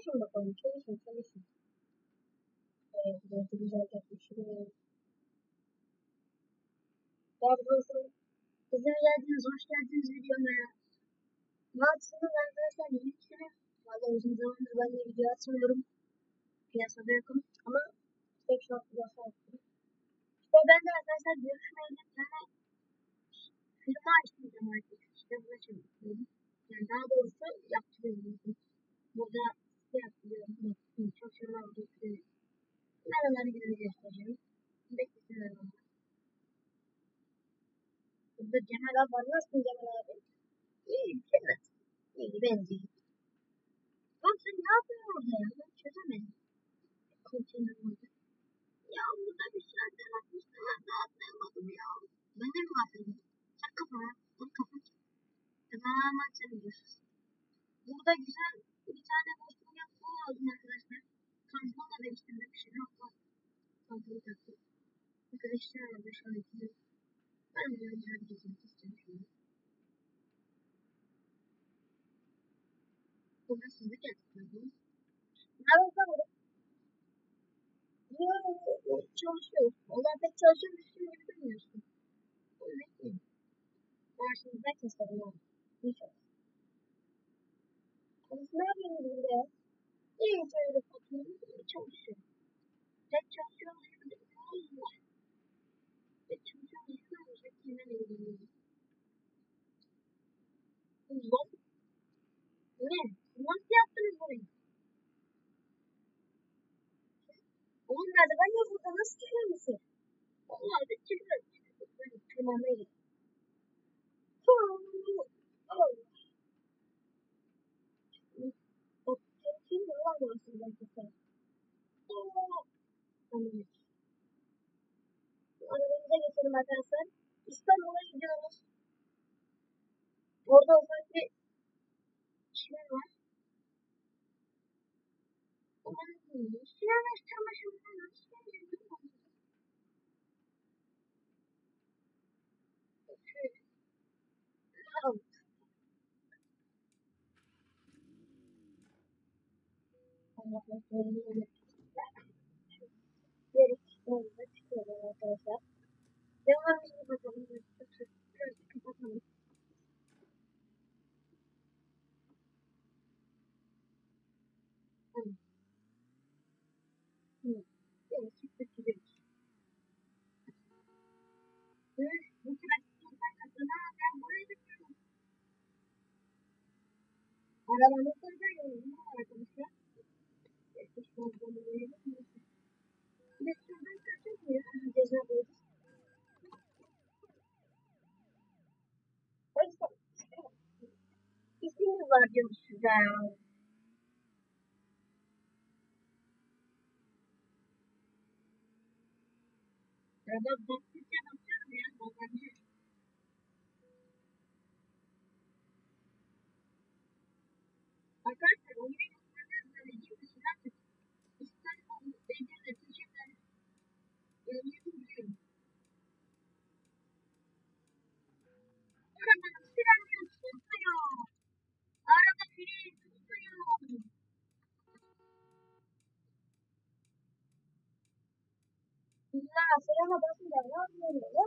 Çalışın bakalım. Çalışın çalışın. Evet. Burası güzel yapmış. Pardon. Bizim geldiniz. Hoş geldiniz videoma. Maksimum arkadaşlar yeni sene. Valla uzun zamandır ben de video atmıyorum. Piyasada yokum. Ama tek şartlı başa attım. İşte ben de arkadaşlar görüşmeyle bir tane firma açtım artık. İşte çalışıyorum. Yani daha doğrusu yaptırıyorum. Burada Çalışanlar getiriyorum. Ben onları gününü göstereceğim. Beklesinler. Burada Cemal var. Nasılsın Cemal abi? İyi, evet. İyi, bence iyi. Sen ne yapıyorsun ya? Ben çözemedim. Konteyner orada. Ya burada bir şeyler atmışlar. Ben de atlayamadım ya. Ben de mi atladım? Çak kafana. Burada güzel bir tane yapma aldım arkadaşlar. Değiştirmek bir şey yok. Tamponu taktım. Arkadaşlar orada şu an ikimiz. Ben de güzel bir gezinti istiyorum şimdi. Burada sizi getirdim. Ne yapalım? Çalışıyoruz. Onlar pek çalışıyormuş gibi bilmiyorsun. Evet. Karşınızda keserim abi. Hiç yok. Biz ne yapıyoruz burada? İyi şöyle bakıyorum. Çalışıyor. Pek çalışıyormuş gibi değil. Pek çalışıyormuş gibi değil. Ulan. Ne? Nasıl yaptınız burayı? Oğlum merdiven yok burada nasıl çıkıyor musun? Vallahi bir çıkıyor. Böyle tırmanmaya. Bak kim mi var burası gerçekten? Tamam. Arabamıza geçelim arkadaşlar. İstanbul'a gidiyoruz. Orada ufak bir işler var. Sinema çamaşırından nasıl geliyor? Şöyle. Allah'ın Yeri çıkmamıza çıkıyorlar arkadaşlar. Devam edelim bakalım. Kapatalım. Tamam. Vladimir down. Another Ya frene basınca ne yapıyor? Ya.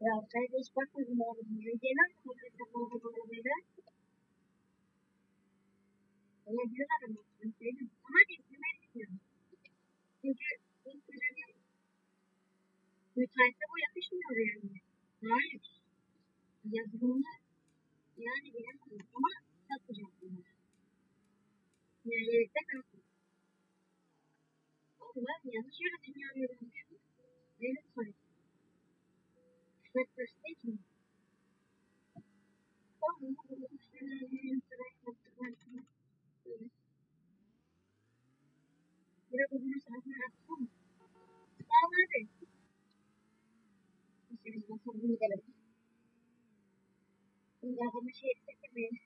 Ya sen hiç bakmadın mı oğlum? Genel kuvvetle bu arabalara. Öyle diyorlar ama söyledim. Ama izlemek istiyorum. Çünkü ilk dönemi müteahhite bu yakışmıyor yani. Hayır. Yazılımı yani bilemem ama satacak bunlar. Yani evde kalsın. Oğlum ben yanlış yere dünya yorulmuşum. Benim sorum. Şurada station. Oğlum bu işlerin sırayı yaptıklarını Biraz uzun saatler yapsam. Sağlar değil. İşte biz bakalım gidelim. Şimdi adamı şey etmeyin.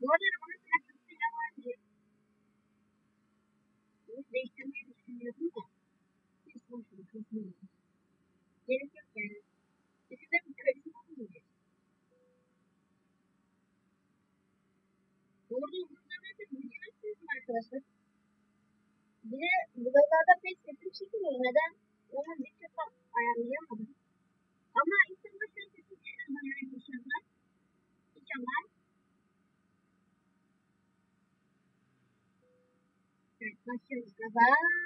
Bu arada arabanın plakasıyla var diye. Düşünüyordum da. Biz konuşalım. Konuşalım. Gerek yok yani. Bizim de bir kredisi olmayacak. Zaten video yapıyorsun arkadaşlar. Bir de buralarda pek sesim çıkmıyor. Neden? Onu bir defa ayarlayamadım. Ama inşallah şu an sesim çıkıyor bana inşallah. İnşallah. Evet başlıyoruz. Üf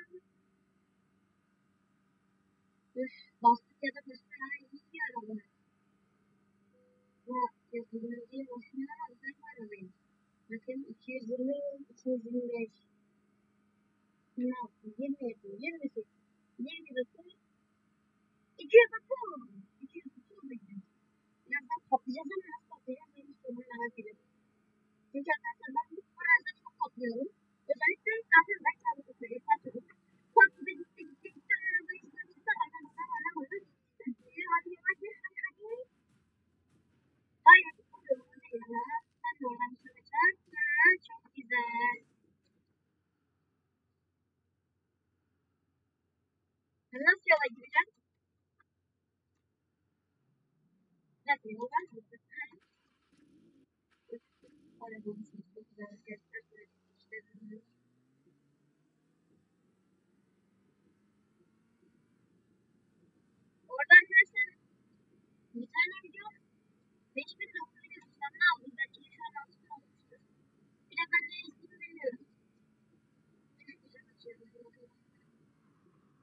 Orada arkadaşlar bir tane video 5000 dokuz yılında aldım. Belki şu an altın olmuştur. Bir de ben de ismini bilmiyorum.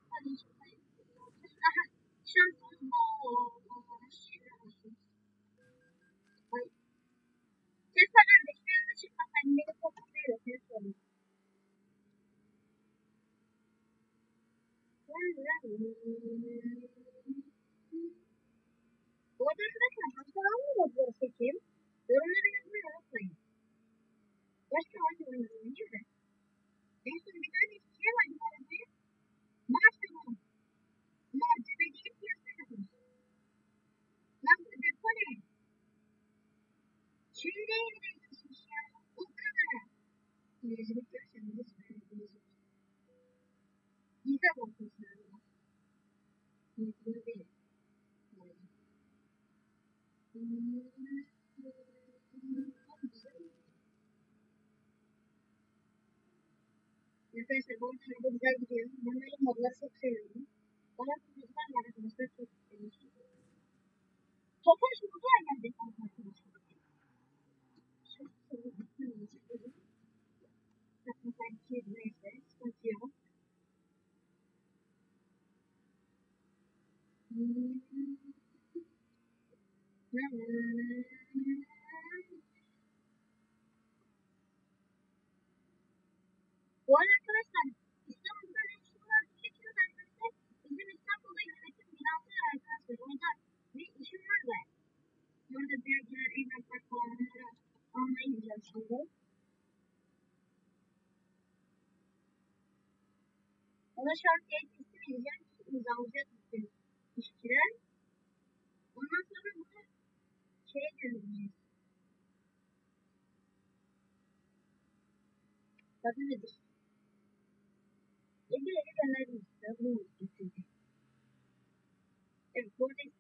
Hadi inşallah. 你在我面前，你，你在，你在我面前，你在我面前，你在，你在我面前，你在我面，我面前，你，你在我面前，你我面，在我面，我面前，在，Bu arkadaşlar İstanbul'da var diyeceksiniz arkadaşlar. Bizim İstanbul'da yönetim binası arkadaşlar. Orada bir işim var da. Orada diğer evraklar falan onları almaya gideceğim şimdi. Ona şarkıya teslim edeceğim. İmzalayacak bütün işçiler. Ondan sonra bunu обучению людей. Как видишь? Или, или анализ, да, ну, Это более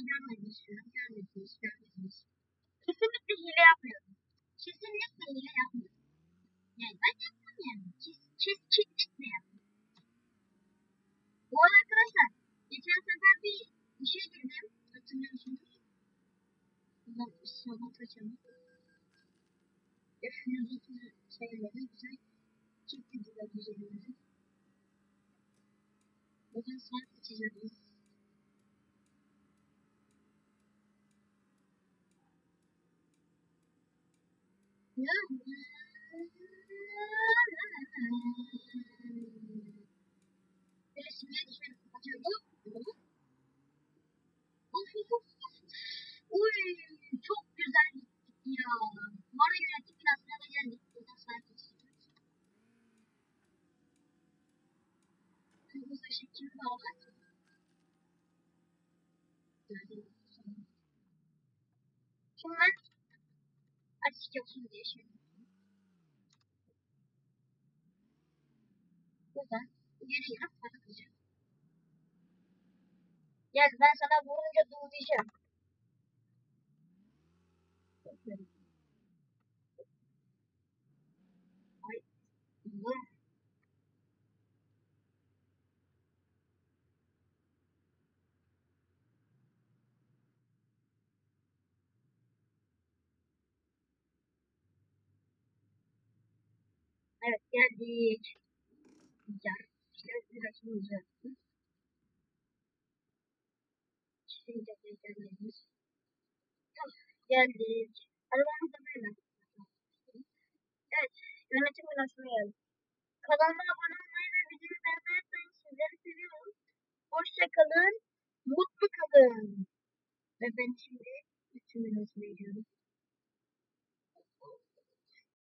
kesinlikle görmediniz şu an, görmediniz, görmediniz. Kesinlikle hile yapmıyorum. Kesinlikle hile yapmıyorum. Yani ben yapmam yani. Kes, kes, kesinlikle yapmam. Bu arada arkadaşlar, geçen sefer bir işe girdim, hatırlıyorsunuz. Buradan sabah kaçalım. F130 şeyleri güzel çekti güzel güzelleri. Bugün son seçeceğiz. Uy çok güzel ya. Mara yönetim binasına geldik. Buradan saat geçiyoruz. Kırmızı? Şimdi ben açık yapayım diye şey Buradan geri yarıp bakacağım. Gel ben sana vurunca dur diyeceğim. Ay. Allah. Evet geldik. Güzel. İşte biraz güzel. Şimdi de geldik. Tamam geldik. Arabamız da böyle. Evet. Yönetim odasına geldik. Kanalıma abone olmayı ve videoyu beğenmeyi sizleri seviyorum. Hoşça kalın. Mutlu kalın. Ve ben şimdi bütün odasına gidiyorum.